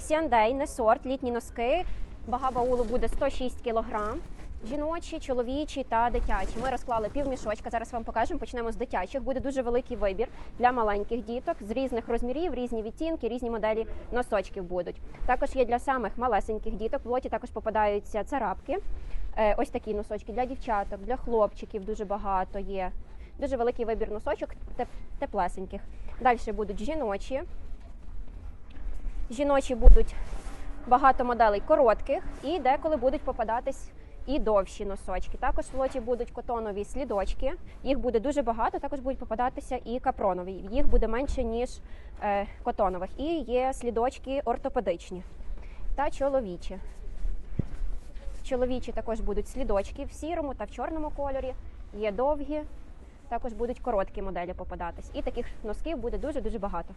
Сіандей, не сорт, літні носки. Вага баулу буде 106 кг. Жіночі, чоловічі та дитячі. Ми розклали півмішочка. Зараз вам покажемо. Почнемо з дитячих. Буде дуже великий вибір для маленьких діток з різних розмірів, різні відтінки, різні моделі носочків будуть. Також є для самих малесеньких діток. В лоті також попадаються царапки. Е, Ось такі носочки для дівчаток, для хлопчиків дуже багато є. Дуже великий вибір носочок теплесеньких. Далі будуть жіночі. Жіночі будуть багато моделей коротких і деколи будуть попадатись і довші носочки. Також в лоті будуть котонові слідочки. Їх буде дуже багато. Також будуть попадатися і капронові. Їх буде менше ніж е, котонових. І є слідочки ортопедичні та чоловічі. Чоловічі також будуть слідочки в сірому та в чорному кольорі. Є довгі, також будуть короткі моделі попадатись. І таких носків буде дуже дуже багато.